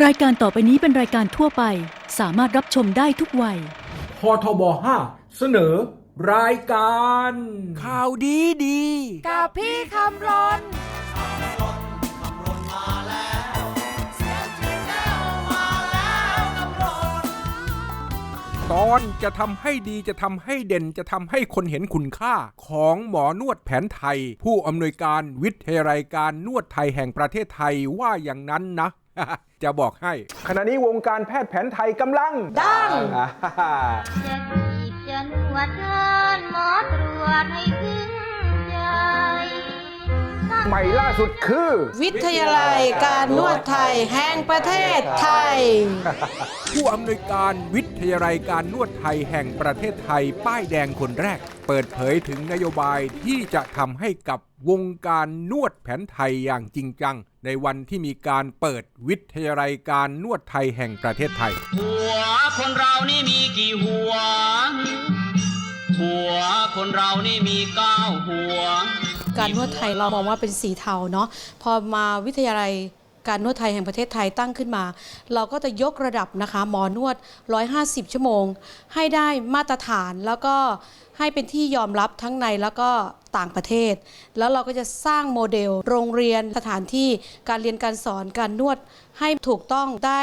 รายการต่อไปนี้เป็นรายการทั่วไป สามารถรับชมได้ทุกวัย พทบ5เสนอ รายการ ข่าวดีดี กับพี่คำรนตอนจะทำให้ดีจะทำให้เด่นจะทำให้คนเห็นคุณค่า ของหมอนวดแผนไทย ผู้อำนวยการวิทยาลัยการนวดไทยแห่งประเทศไทยว่าอย่างนั้นนะ จะบอกให้ ขณะนี้วงการแพทย์แผนไทยกำลังดังอ่าจะจีบจะนวดเชิญหมอตรวจให้ถึงใจ ใหม่ล่าสุดคือ วิทยาลัยการนวดไทยแห่งประเทศไทย ผู้อำนวยการวิทยาลัยการนวดไทยแห่งประเทศไทย ป้ายแดงคนแรก เปิดเผยถึงนโยบายที่จะทำให้กับวงการนวดแผนไทยอย่างจริงจัง ในวันที่มีการเปิดวิทยาลัยการนวดไทยแห่งประเทศไทย หัวคนเรานี่มีกี่หัว หัวคนเรานี่มีเก้าหัว การนวดไทยเรามองว่าเป็นสีเทาเนาะพอมาวิทยาลัย การนวดไทยแห่งประเทศไทยตั้งขึ้นมา เราก็จะยกระดับนะคะหมอนวด 150 ชั่วโมง ให้ได้มาตรฐานแล้วก็ให้เป็นที่ยอมรับทั้งในแล้วก็ต่างประเทศ แล้วเราก็จะสร้างโมเดล โรงเรียนสถานที่การเรียนการสอนการนวดให้ถูกต้องได้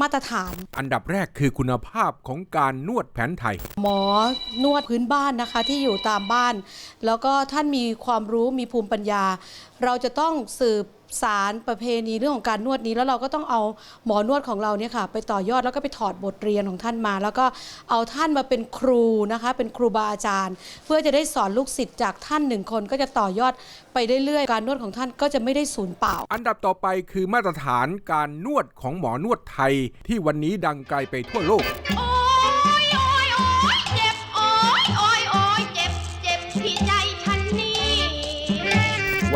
มาตรฐาน อันดับแรกคือคุณภาพของการนวดแผนไทย หมอนวดพื้นบ้านนะคะที่อยู่ตามบ้าน แล้วก็ท่านมีความรู้มีภูมิปัญญา เราจะต้องสืบ สารประเพณีเรื่องของการนวดนี้ แล้วเราก็ต้องเอาหมอนวดของเราเนี่ยค่ะ ไปต่อยอดแล้วก็ไปถอดบทเรียนของท่านมา แล้วก็เอาท่านมาเป็นครูนะคะ เป็นครูบาอาจารย์ เพื่อจะได้สอนลูกศิษย์จากท่านหนึ่งคนก็จะต่อยอดไปเรื่อยๆการนวดของท่านก็จะไม่ได้สูญเปล่า อันดับต่อไปคือมาตรฐานการนวดของหมอนวดไทยที่วันนี้ดังไกลไปทั่วโลก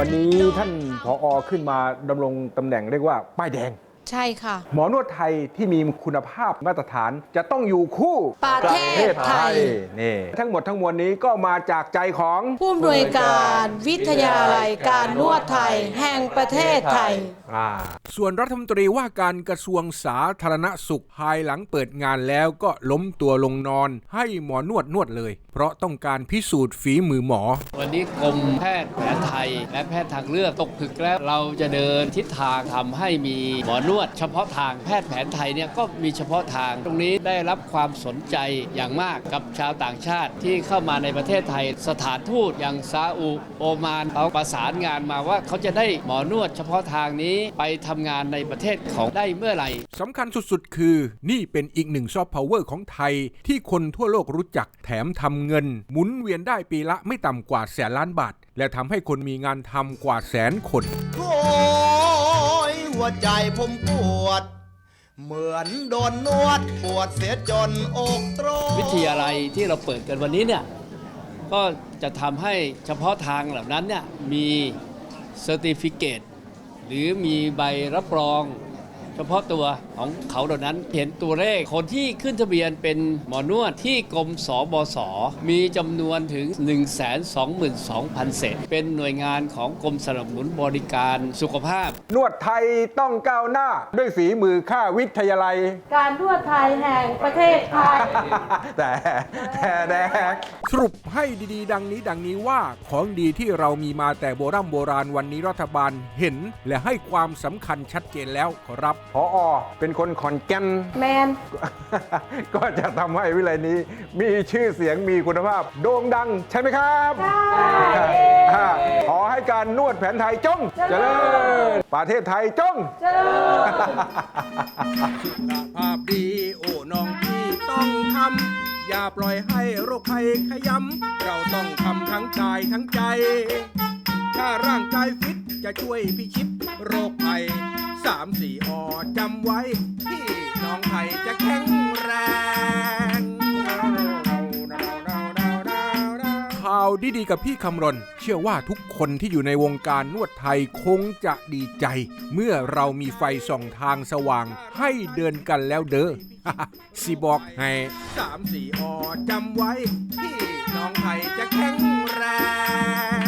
วันนี้ท่านผออขึ้นมาดำรงตำแหน่งเรียกว่า ป้ายแดง ใช่ค่ะ หมอนวดไทยที่มีคุณภาพมาตรฐานจะต้องอยู่คู่ประเทศไทย นี่ทั้งหมดทั้งมวลนี้ก็มาจากใจของ ผู้อำนวยการวิทยาลัยการนวดไทยแห่งประเทศไทย อ่า ส่วนรัฐมนตรีว่าการกระทรวงสาธารณสุขภายหลังเปิดงานแล้วก็ล้มตัวลงนอนให้หมอนวดนวดเลยเพ ราะต้องการพิสูจน์ฝีมือหมอ วันนี้กรมแพทย์แผนไทย และแพทย์ทางเลือกตกผึกแล้วเราจะเดินทิศทางทำให้มีหมอนวด เฉพาะทางแพทย์แผนไทยเนี่ยก็มีเฉพาะทางตรงนี้ได้รับความสนใจอย่างมากกับชาวต่างชาติที่เข้ามาในประเทศไทย สถานทูตอย่างซาอุโอมานเขาประสานงานมาว่าเขาจะได้หมอนวดเฉพาะทางนี้ไปทำงานในประเทศของได้เมื่อไหร่สำคัญสุดๆ คือ นี่เป็นอีกหนึ่งซอฟต์พาวเวอร์ของไทย ที่คนทั่วโลกรู้จักแถมทำเงิน หมุนเวียนได้ปีละไม่ต่ำกว่าแสนล้านบาท และทำให้คนมีงานทำกว่าแสนคนโอ้ยหัวใจผมปวด เหมือนโดนนวดปวดเสียจนอกตรกวิทยาลัยที่เราเปิดกันวันนี้เนี่ยก็จะทำให้เฉพาะทางเหล่านั้นเนี่ยมีเซอร์ติฟิเคตหรือมีใบรับรอง เฉพาะตัวของเขาเหล่านั้น เห็นตัวเลขคนที่ขึ้นทะเบียนเป็นหมอนวดที่กรมสบสมีจำนวนถึง 122,000 เศษ เป็นหน่วยงานของกรมสนับสนุนบริการสุขภาพ นวดไทยต้องก้าวหน้าด้วยฝีมือข้าวิทยาลัย การนวดไทยแห่งประเทศไทย แต่แต่แดกสรุปให้ดีๆ ดังนี้ดังนี้ว่าของดีที่เรามีมาแต่โบรำโบราณวันนี้รัฐบาลเห็น และให้ความสำคัญชัดเจนแล้วขอรับพออเป็นคนขอนแก่น แมน ก็จะทำให้วิเลยนี้ มีชื่อเสียงมีคุณภาพ โด่งดังใช่ไหมครับใช่ขอให้การนวดแผนไทยจงเจริญประเทศไทยจง ภาพดีโอ้น้องพี่ต้องทำ อย่าปล่อยให้โรคภัยขยำ เราต้องทำทั้งกายทั้งใจ ถ้าร่างกายฟิตจะช่วยพิชิตโรคภัย สามสี่อจำไว้ที่น้องไทยจะแข็งแรง ข่าวดีๆกับพี่คำรณ เชื่อว่าทุกคนที่อยู่ในวงการนวดไทยคงจะดีใจ เมื่อเรามีไฟส่องทางสว่างให้เดินกันแล้วเด้อ สิบอกให้สามสี่อจำไว้ที่น้องไทยจะแข็งแรง